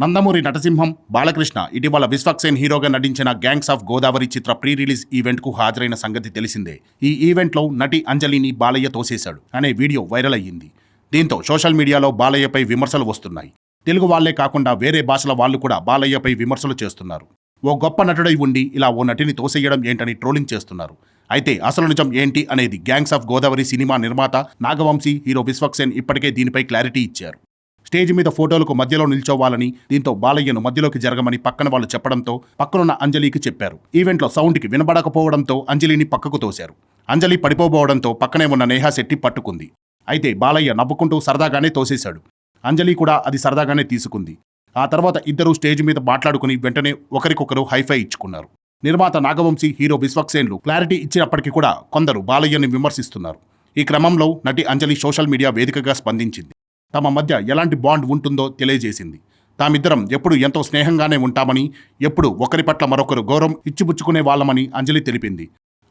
నందమూరి నటసింహం బాలకృష్ణ ఇటీవల విశ్వక్సేన్ హీరోగా నటించిన గ్యాంగ్స్ ఆఫ్ గోదావరి చిత్ర ప్రీ రిలీజ్ ఈవెంట్కు హాజరైన సంగతి తెలిసిందే. ఈ ఈవెంట్లో నటి అంజలిని బాలయ్య తోసేశాడు అనే వీడియో వైరల్ అయ్యింది. దీంతో సోషల్ మీడియాలో బాలయ్యపై విమర్శలు వస్తున్నాయి. తెలుగు వాళ్ళే కాకుండా వేరే భాషల వాళ్ళు కూడా బాలయ్యపై విమర్శలు చేస్తున్నారు. ఓ గొప్ప నటుడై ఉండి ఇలా ఓ నటిని తోసేయడం ఏంటని ట్రోలింగ్ చేస్తున్నారు. అయితే అసలు నిజం ఏంటి అనేది గ్యాంగ్స్ ఆఫ్ గోదావరి సినిమా నిర్మాత నాగవంశీ హీరో విశ్వక్సేన్ ఇప్పటికే దీనిపై క్లారిటీ ఇచ్చారు. స్టేజ్ మీద ఫోటోలకు మధ్యలో నిల్చోవాలని దీంతో బాలయ్యను మధ్యలోకి జరగమని పక్కన వాళ్ళు చెప్పడంతో పక్కనున్న అంజలికి చెప్పారు. ఈవెంట్లో సౌండ్కి వినబడకపోవడంతో అంజలిని పక్కకు తోశారు. అంజలి పడిపోబోవడంతో పక్కనే ఉన్న నేహా శెట్టి పట్టుకుంది. అయితే బాలయ్య నవ్వుకుంటూ సరదాగానే తోసేశాడు. అంజలి కూడా అది సరదాగానే తీసుకుంది. ఆ తర్వాత ఇద్దరూ స్టేజ్ మీద మాట్లాడుకుని వెంటనే ఒకరికొకరు హైఫై ఇచ్చుకున్నారు. నిర్మాత నాగవంశీ హీరో విశ్వక్సేన్లు క్లారిటీ ఇచ్చినప్పటికీ కూడా కొందరు బాలయ్యని విమర్శిస్తున్నారు. ఈ క్రమంలో నటి అంజలి సోషల్ మీడియా వేదికగా స్పందించింది. తమ మధ్య ఎలాంటి బాండ్ ఉంటుందో తెలియజేసింది. తామిద్దరం ఎప్పుడు ఎంతో స్నేహంగానే ఉంటామని ఎప్పుడు ఒకరి పట్ల మరొకరు గౌరవం ఇచ్చిపుచ్చుకునే వాళ్ళమని అంజలి తెలిపింది.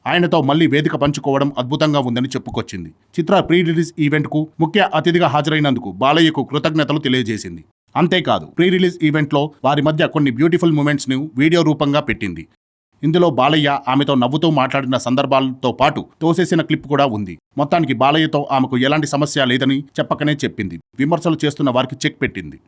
ఆయనతో మళ్ళీ వేదిక పంచుకోవడం అద్భుతంగా ఉందని చెప్పుకొచ్చింది. చిత్ర ప్రీ రిలీజ్ ఈవెంట్కు ముఖ్య అతిథిగా హాజరైనందుకు బాలయ్యకు కృతజ్ఞతలు తెలియజేసింది. అంతేకాదు ప్రీ రిలీజ్ ఈవెంట్లో వారి మధ్య కొన్ని బ్యూటిఫుల్ మూమెంట్స్ను వీడియో రూపంగా పెట్టింది. ఇందులో బాలయ్య ఆమెతో నవ్వుతూ మాట్లాడిన సందర్భాలతో పాటు తోసేసిన క్లిప్ కూడా ఉంది. మొత్తానికి బాలయ్యతో ఆమెకు ఎలాంటి సమస్య లేదని చెప్పకనే చెప్పింది. విమర్శలు చేస్తున్న వారికి చెక్ పెట్టింది.